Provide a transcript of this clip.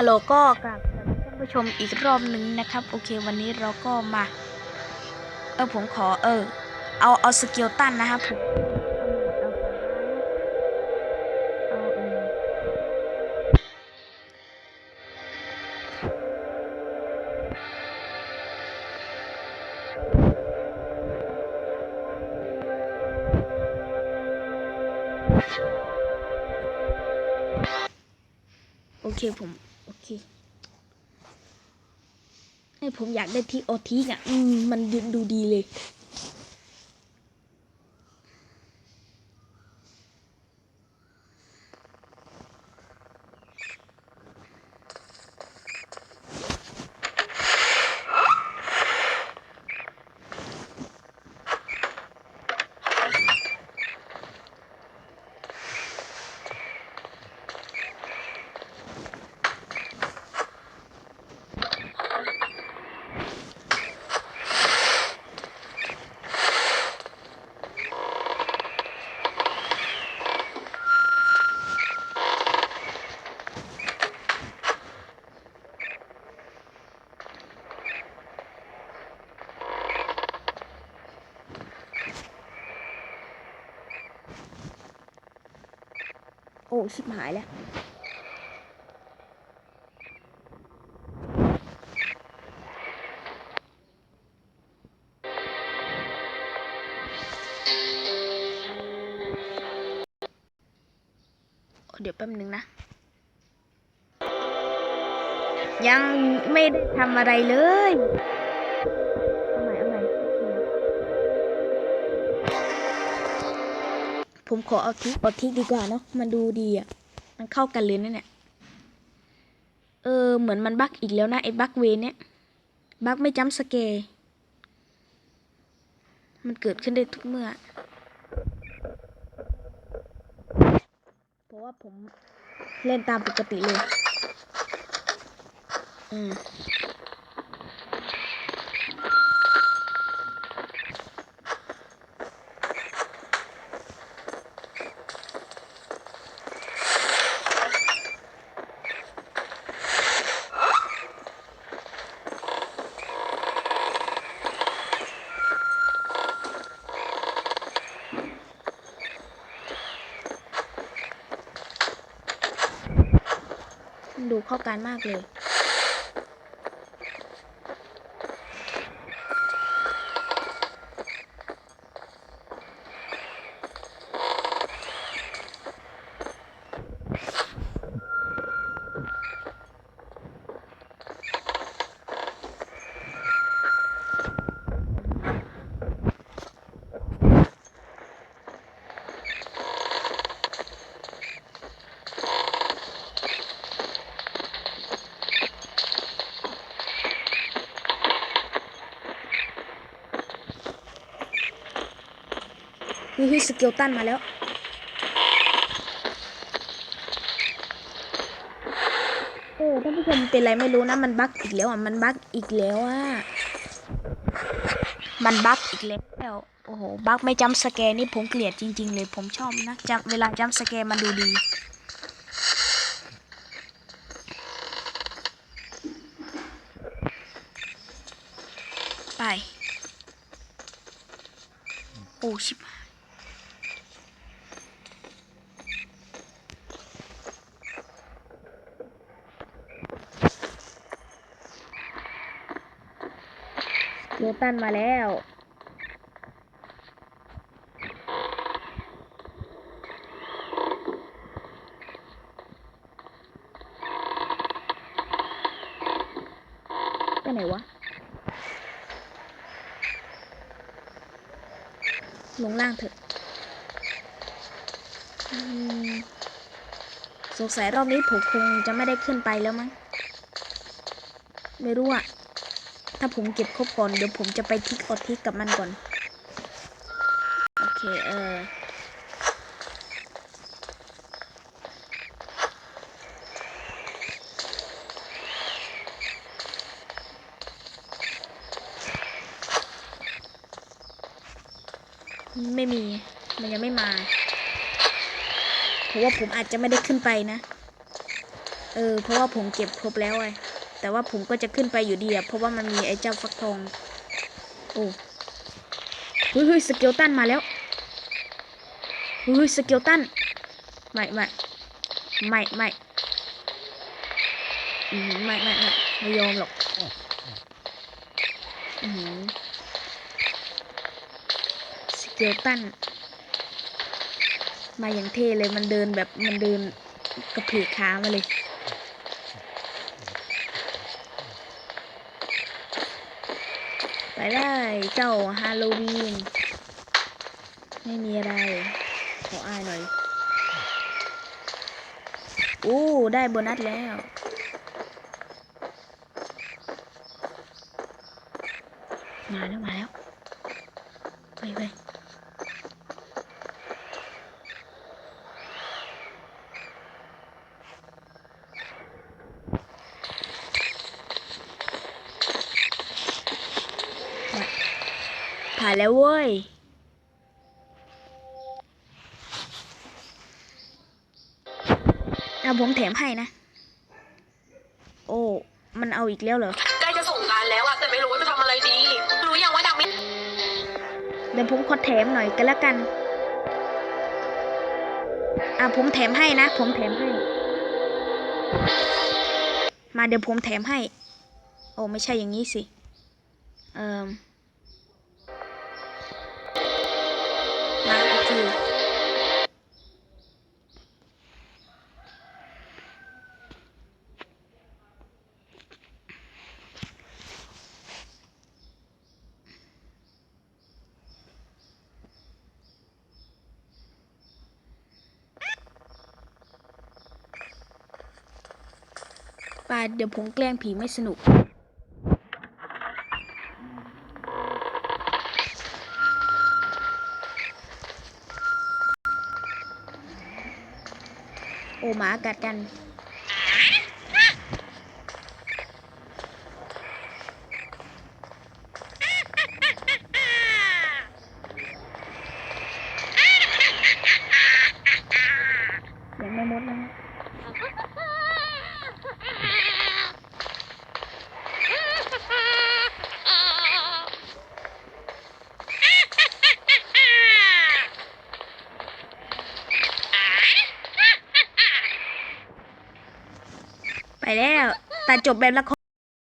ฮัลโหลก็กราบสวัสดีท่านผู้ชมอีกรอบหนึ่งนะครับ โอเควันนี้เราก็มา เออผมขอเออ เอาเอาสเกิลตันนะครับผมโอเคผม ให้ผมอยากได้ที่โอทีกอะ อืม มันดูดีเลย โอ้ชิบหายแล้วเดี๋ยวแป๊บนึงนะ ยังไม่ได้ทำอะไรเลย ผมขอเอาทิกเอาทิกดีกว่าเนาะมันดูดีอะ มันเข้ากันเลยนะเนี่ย เออ เหมือนมันบั๊กอีกแล้วนะไอ้บั๊กเวเนี่ย บั๊กไม่จำสเกร์มันเกิดขึ้นได้ทุกเมื่อ เพราะว่าผมเล่นตามปกติเลย อืม ดูเข้ากันมากเลย เฮ้ยเฮ้สเกลตันมาแล้วโอ้ท่านผู้ชมเป็นไรไม่รู้นะ มันบั๊กอีกแล้วอะ มันบั๊กอีกแล้วอะ มันบั๊กอีกแล้ว โอ้โห บั๊กไม่จำสแกนนี่ผมเกลียดจริง ๆ เลย ผมชอบนะจำเวลาจำสแกนมันดูดีไป โอ้ชิบหาย ตันมาแล้วไปไหนวะลงล่างเถอะสงสัยรอบนี้ผมคงจะไม่ได้ขึ้นไปแล้วมั้ง ไม่รู้อะ ถ้าผมเก็บครบก่อนเดี๋ยวผมจะไปทิกออทิกกับมันก่อน โอเค เออไม่มี มันยังไม่มา เพราะว่าผมอาจจะไม่ได้ขึ้นไปนะ เออ เพราะว่าผมเก็บครบแล้วไง แต่ว่าผมก็จะขึ้นไปอยู่ดีอะเพราะว่ามันมีไอ้เจ้าฟักทอง โอ้เฮ้ยเฮ้ยสเกลตันมาแล้วเฮ้ยสเกลตันไม่ไม่ไม่ไม่ไม่ไม่ไม่ไม่ยอมหรอกสเกลตันมาอย่างเท่เลยมันเดินแบบมันเดินกระเพกขามาเลย ไปได้เจ้าฮาโลวีน ไม่มีอะไร ขออายหน่อย อู้ได้โบนัสแล้ว มาแล้ว มาแล้ว ไปไป ผ่านแล้วเว้ย เอาผมแถมให้นะ โอ้ มันเอาอีกแล้วเหรอ ใกล้จะส่งกรารแล้วอะแต่ไม่รู้ว่าจะทำอะไรดี รู้ยังว่าดังมิเดี๋ยวผมขอแถมหน่อยก็แล้วกัน อะผมแถมให้นะ ผมแถมให้ มาเดี๋ยวผมแถมให้ โอ้ไม่ใช่อย่างนี้สิ เอ่อาเดี๋ยวผมแกล้งผีไม่สนุก โอ้หมากัดกัน ยังไม่หมดนะ ไปแล้ว แต่จบแบบละคร